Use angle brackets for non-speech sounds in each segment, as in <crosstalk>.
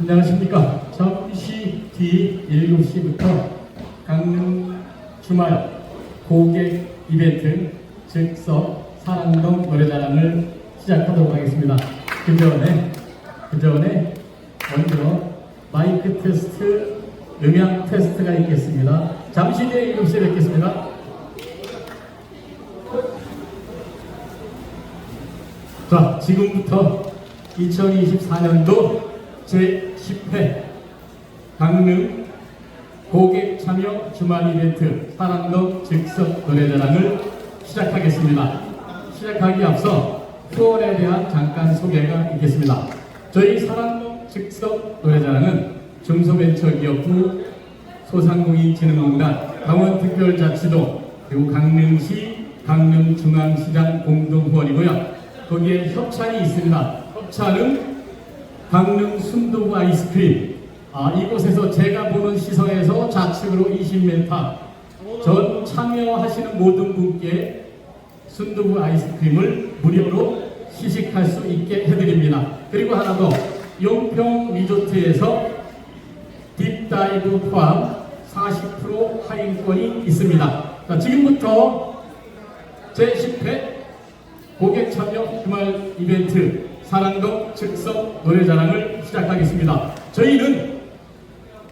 안녕하십니까. 잠시 뒤 7시부터 강릉 주말 고객 이벤트 즉석 사랑동 노래자랑을 시작하도록 하겠습니다. 그 전에, 그 전에 먼저 마이크 테스트, 음향 테스트가 있겠습니다. 잠시 뒤에 7시에 뵙겠습니다. 자, 지금부터 2024년도 제10회 강릉 고객 참여 주말 이벤트 사랑동 즉석 노래자랑을 시작하겠습니다. 시작하기 앞서 후원에 대한 잠깐 소개가 있겠습니다. 저희 사랑동 즉석 노래자랑은 중소벤처기업부 소상공인진흥공단 강원특별자치도 그리고 강릉시 강릉중앙시장 공동 후원이고요. 거기에 협찬이 있습니다. 협찬은 강릉 순두부 아이스크림. 아, 이곳에서 제가 보는 시선에서 좌측으로 20m. 전 참여하시는 모든 분께 순두부 아이스크림을 무료로 시식할 수 있게 해드립니다. 그리고 하나 더, 용평 리조트에서 딥다이브 포함 40% 할인권이 있습니다. 자, 지금부터 제10회 고객 참여 주말 이벤트 사랑동 즉석 노래자랑을 시작하겠습니다. 저희는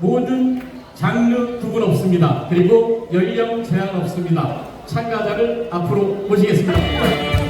모든 장르 구분 없습니다. 그리고 연령 제한 없습니다. 참가자를 앞으로 모시겠습니다.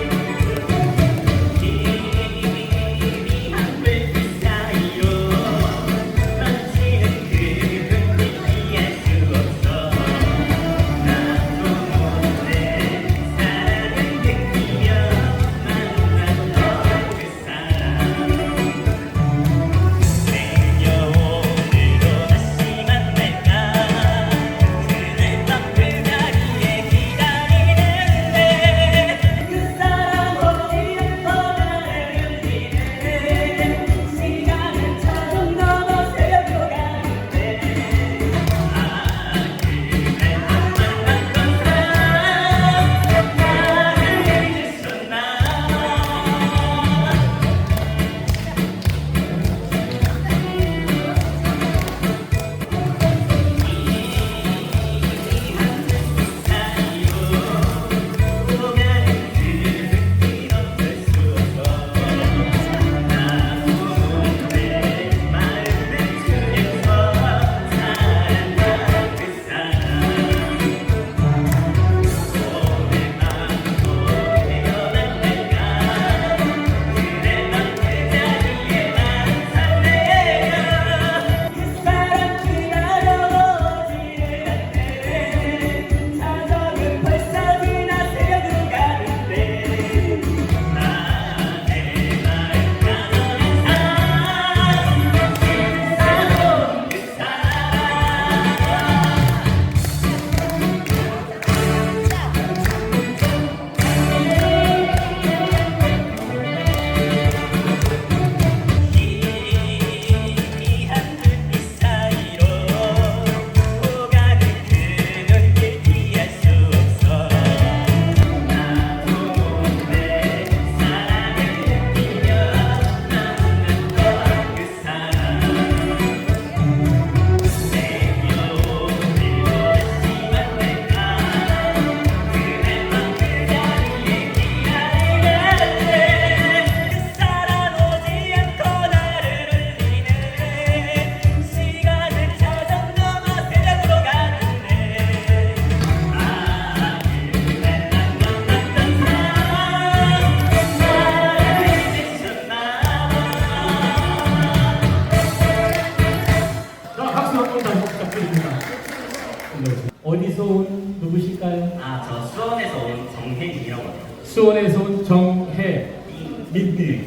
수원에서 온 정혜 민디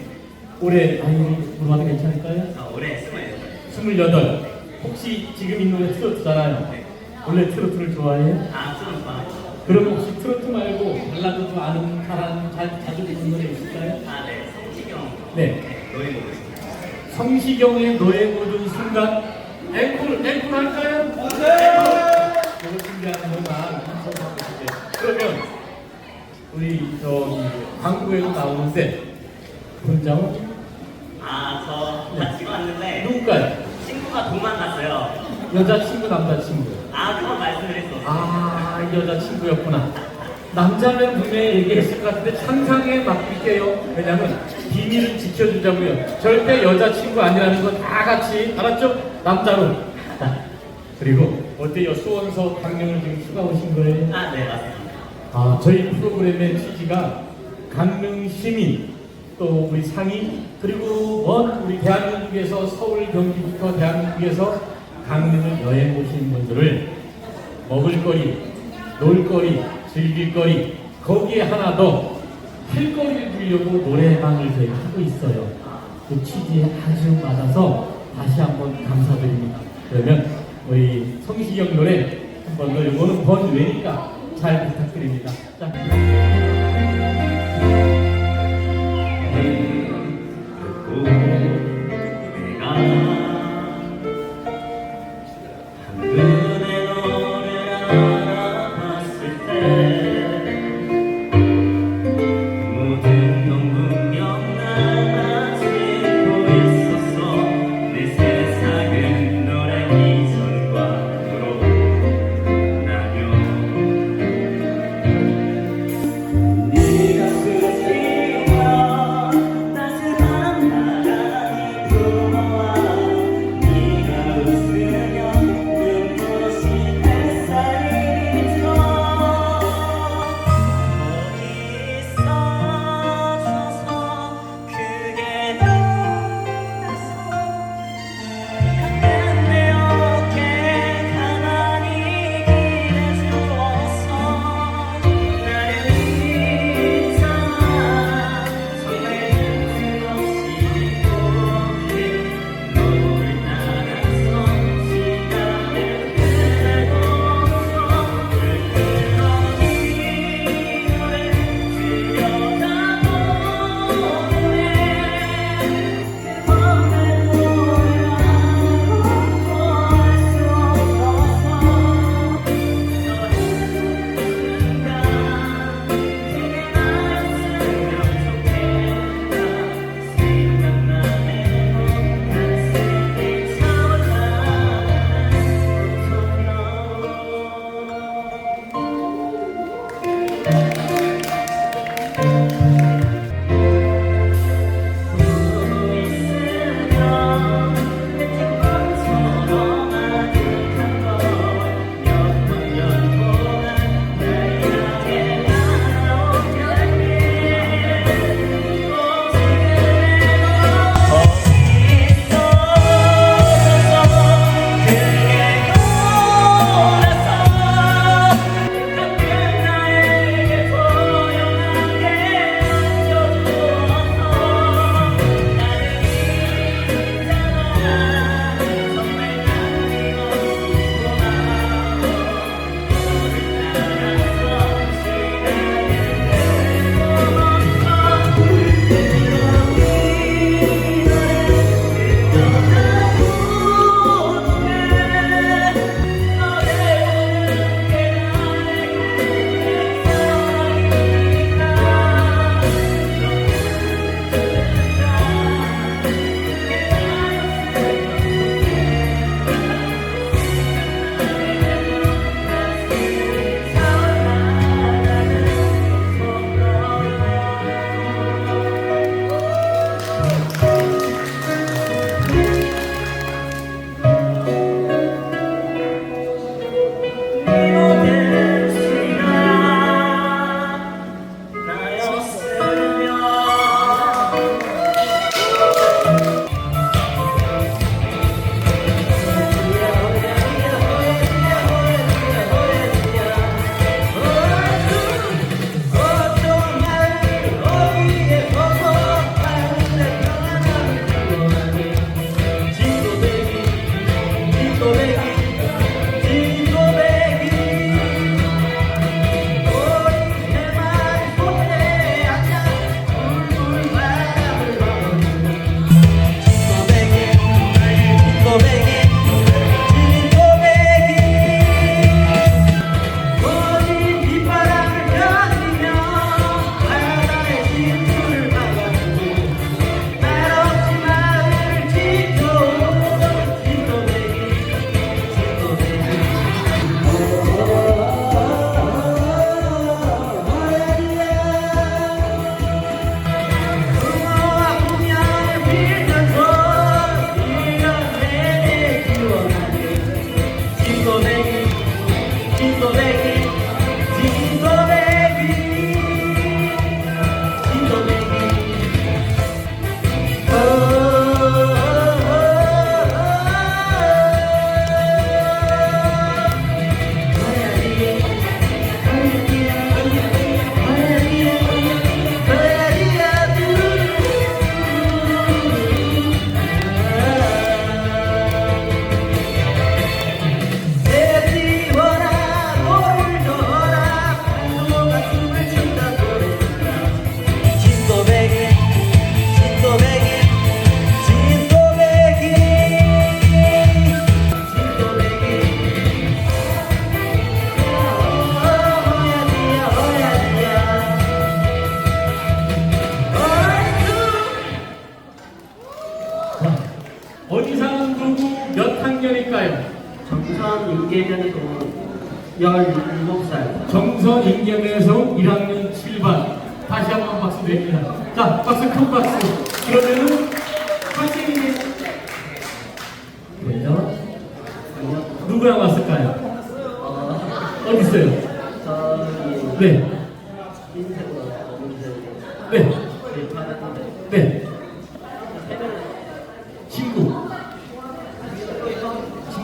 올해 나이 물어봐도 괜찮을까요? 저 올해 스물여덟. 28 혹시 지금 이 노래 트로트잖아요 원래 트로트를 좋아해요? 아, 수원 좋아하죠. 그럼 혹시 트로트 말고 발라드도 아는 사람 잘 자주 듣는 노래 있을까요? 아, 네. 성시경. 네. 노래 보고 있습니다. 성시경의 너의 모든 순간 앵콜 앵콜 할까요? 네! 이거 준비하는 동안 한번 해주세요 그러면 우리 저기 광고에도 나오는데 혼자 온 아, 저 같이 왔는데 네. 누굴까요? 친구가 도망 갔어요. 여자친구, 남자친구. 아, 그건 말씀을 했었어요. 아, 이 여자친구였구나. 남자면 분명히 얘기했을 것 같은데 상상에 맡길게요. 왜냐면 비밀을 지켜주자고요. 절대 여자친구 아니라는 거 다 같이 알았죠? 남자로. 자, 그리고 어때요? 수원서 강령을 지금 휴가 오신 거예요? 아, 네, 맞습니다. 아, 저희 프로그램의 취지가 강릉 시민 또 우리 상인 그리고 먼 우리 대한민국에서 서울 경기부터 대한민국에서 강릉을 여행 오신 분들을 먹을거리, 놀거리, 즐길거리 거기에 하나 더 할거리를 주려고 노래방을 저희가 하고 있어요. 그 취지에 아주 맞아서 다시 한번 감사드립니다. 그러면 우리 성시경 노래 한번 더 이거는 번외니까 잘 부탁드립니다. 자.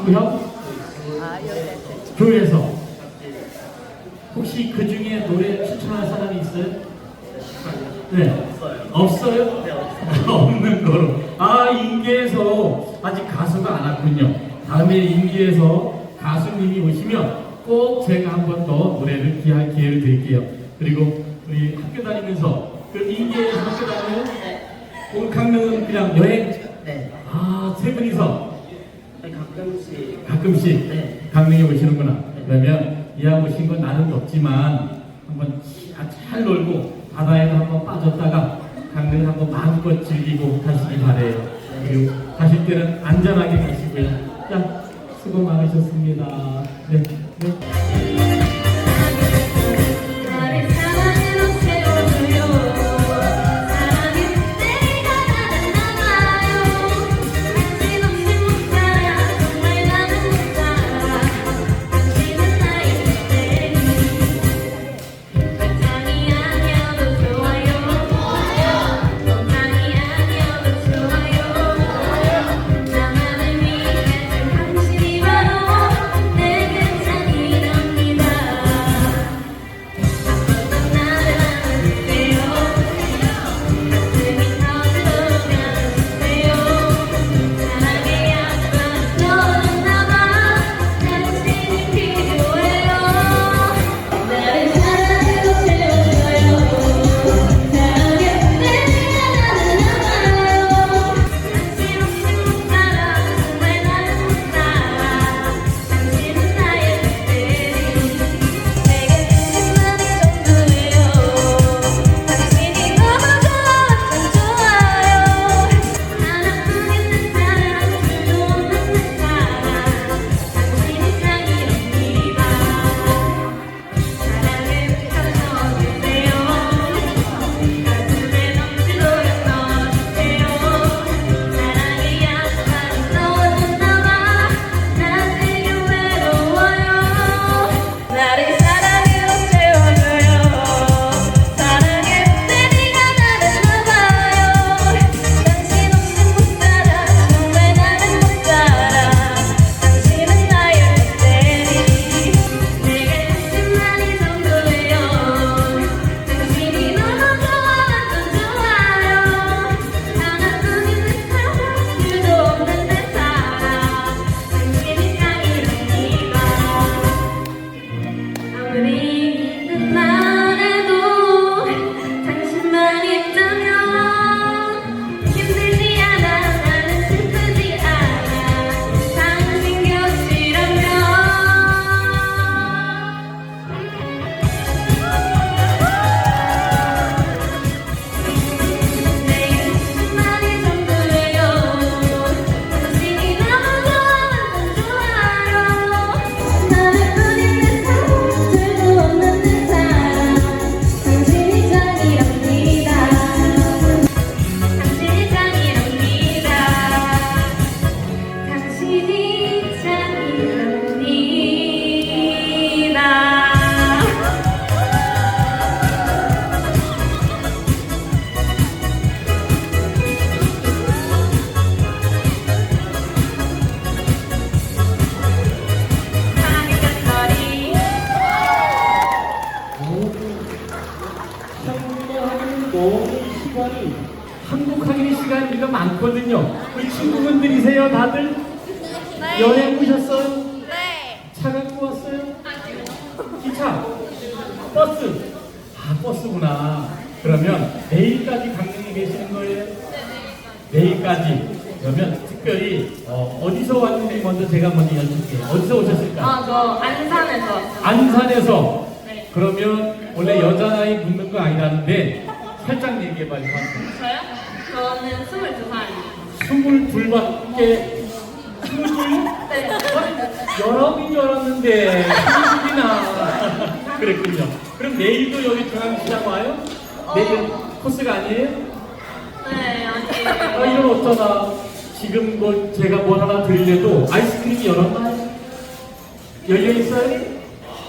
있고요. 교회에서 혹시 그 중에 노래 추천할 사람이 있어요? 네. 없어요? <laughs> 없는 거로. 아, 인계에서 아직 가수가 안 왔군요. 다음에 인계에서 가수님이 오시면 꼭 제가 한 번 더 노래를 기할 기회를 드릴게요. 그리고 우리 학교 다니면서 그 인계에서 학교 다니면 네. 강릉은 그냥 여행? 네. 아, 세 분이서 가끔씩. 가끔씩 네. 강릉에 오시는구나. 네. 그러면 이왕 오신 건 나는 없지만 한번 잘 놀고 바다에도 한번 빠졌다가 강릉 한번 마음껏 즐기고 가시기 바래요. 네. 그리고 가실 때는 안전하게 가시고요. 자, 수고 많으셨습니다. 네. 그러면 원래 여자 나이 묻는 거 아니라는데 살짝 얘기해봐요. 저요? 저는 22살이에요. 22밖에 22? 네. 여러분이 네. 열었는데 22이나 그랬군요. 그럼 내일도 여기 중앙시장 와요? 어. 내일 코스가 아니에요? 네, 아직. 아 이러면 어쩌나 지금 뭐 제가 뭘 하나 드리려도 아이스크림이 열었나요? 열려있어요?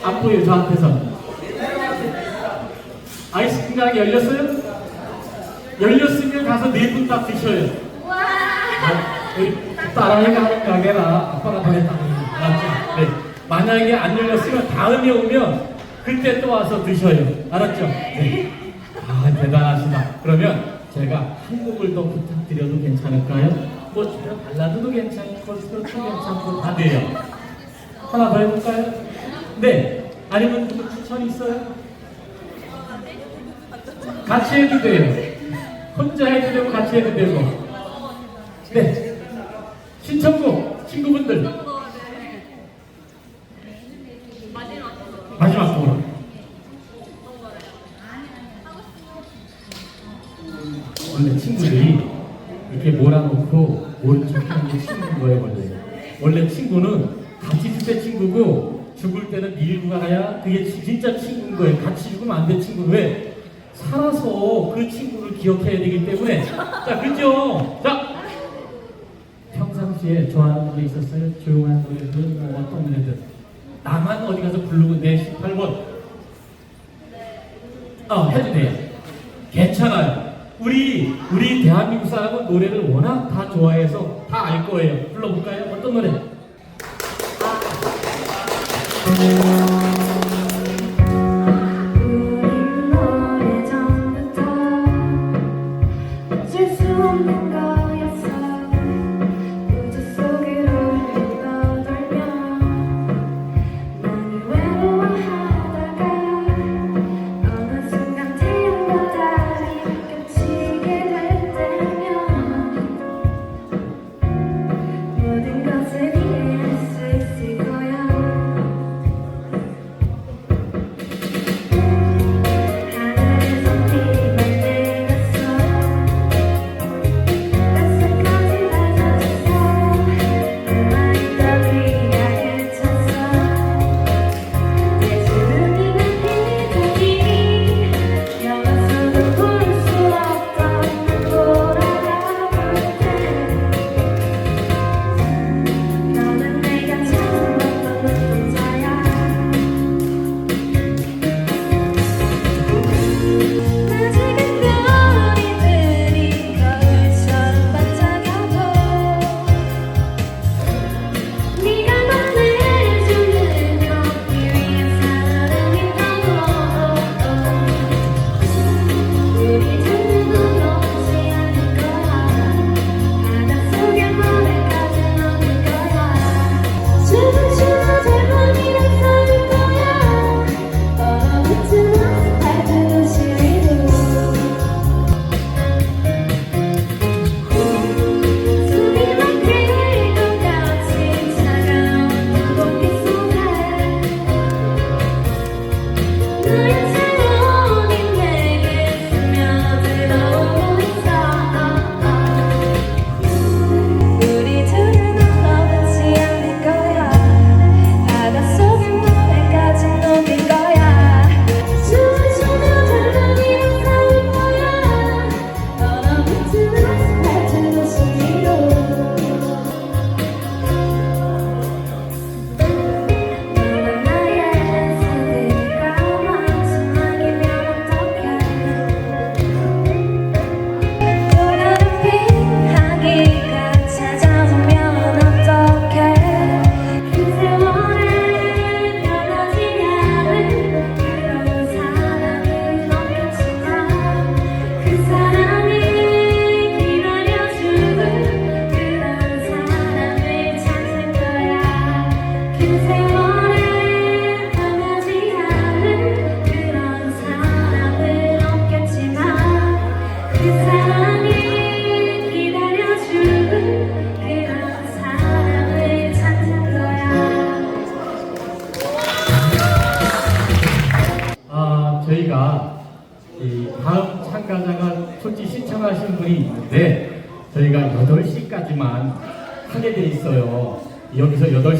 안 보여요 저한테서 아이스크림 가게 열렸어요? 열렸으면 가서 네 분 다 드셔요 와. 아, 하는 가게라 아빠가 더 거지 알았죠? 네. 만약에 안 열렸으면 다음에 오면 그때 또 와서 드셔요 알았죠? 네. 아 대단하시다 그러면 제가 한 곡을 더 부탁드려도 괜찮을까요? 뭐 저런 발라드도 괜찮고 트로트 괜찮고 다 돼요 하나 더 해볼까요? 네 아니면 누구 추천 있어요? 같이 해도 돼요. 혼자 해도 되고 같이 해도 되고 네. 신청곡 친구분들. 마지막. 곡으로 원래 친구들이 이렇게 몰아놓고 오른쪽 하는 게 친구인 거예요 원래. 원래 친구는 같이 있을 때 친구고 죽을 때는 밀고 가야 그게 지- 진짜 친구인 거예요. 같이 죽으면 안 돼 친구 왜? 살아서 그 친구를 기억해야 되기 때문에 자 그죠? 자 평상시에 좋아하는 노래 있었어요? 조용한 노래들 뭐 어떤 노래들 나만 어디 가서 부르고 내 18번 어 해도 돼요 괜찮아요 우리 우리 대한민국 사람은 노래를 워낙 다 좋아해서 다 알 거예요 불러볼까요? 어떤 노래?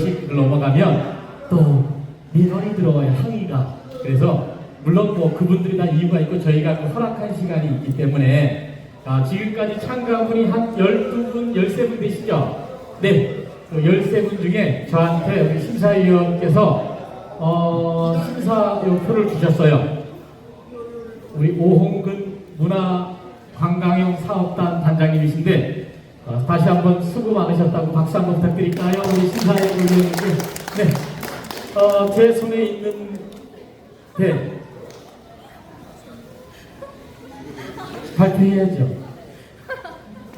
10 넘어가면 또 민원이 들어와요 항의가 그래서 물론 뭐 그분들이 다 이유가 있고 저희가 그 허락한 시간이 있기 때문에 아, 지금까지 참가분이 한 12분, 13분 되시죠? 네, 그 13분 중에 저한테 여기 심사위원께서 어, 심사표를 주셨어요. 우리 오홍근 문화관광용 사업단 단장님이신데 어, 다시 한번 수고 많으셨다고 박수 한번 부탁드릴까요? 우리 심사위원님께 네. 어, 제 손에 있는 네. 발표해야죠.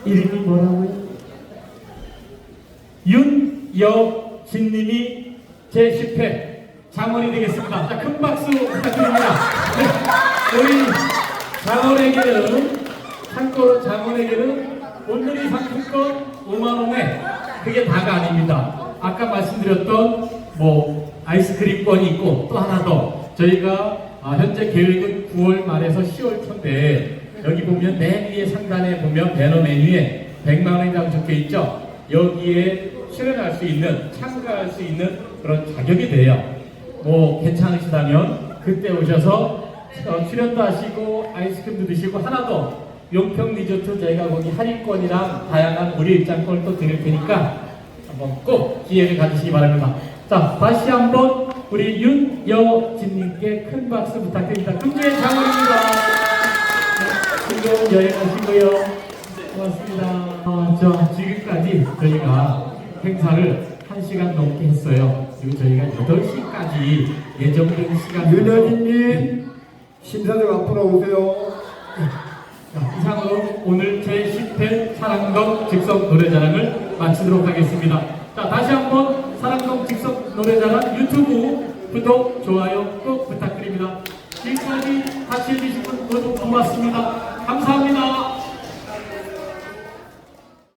이름이 뭐라고요? 윤여진님이 제10회 장원이 되겠습니다. 자, 큰 박수 부탁드립니다. 네, 우리 장원에게는 참고로 장원에게는 오늘의 상품권 5만원에 그게 다가 아닙니다. 아까 말씀드렸던 뭐 아이스크림권이 있고 또 하나 더 저희가 아, 현재 계획은 9월 말에서 10월 초인데 여기 보면 맨 위에 상단에 보면 배너 메뉴에 100만 원이라고 적혀 있죠. 여기에 출연할 수 있는 참가할 수 있는 그런 자격이 돼요. 뭐 괜찮으시다면 그때 오셔서 어, 출연도 하시고 아이스크림도 드시고 하나 더 용평 리조트 저희가 거기 할인권이랑 다양한 무료 입장권을 또 드릴 테니까 한번 꼭 기회를 가지시기 바랍니다. 자 다시 한번 우리 윤여진님께 큰 박수 부탁드립니다. 금주의 장원입니다. 네, 즐거운 여행 하시고요. 고맙습니다. 어, 저 지금까지 저희가 행사를 1시간 넘게 했어요. 그리고 저희가 8시까지 예정된 시간 윤여진님 심사들 앞으로 오세요. 자, 이상으로 오늘 제10회 사랑동 즉석 노래자랑을 마치도록 하겠습니다. 자, 다시 한번 사랑동 즉석 노래자랑 유튜브 구독, 좋아요 꼭 부탁드립니다. 지금까지 같이 해주신 분 모두 고맙습니다.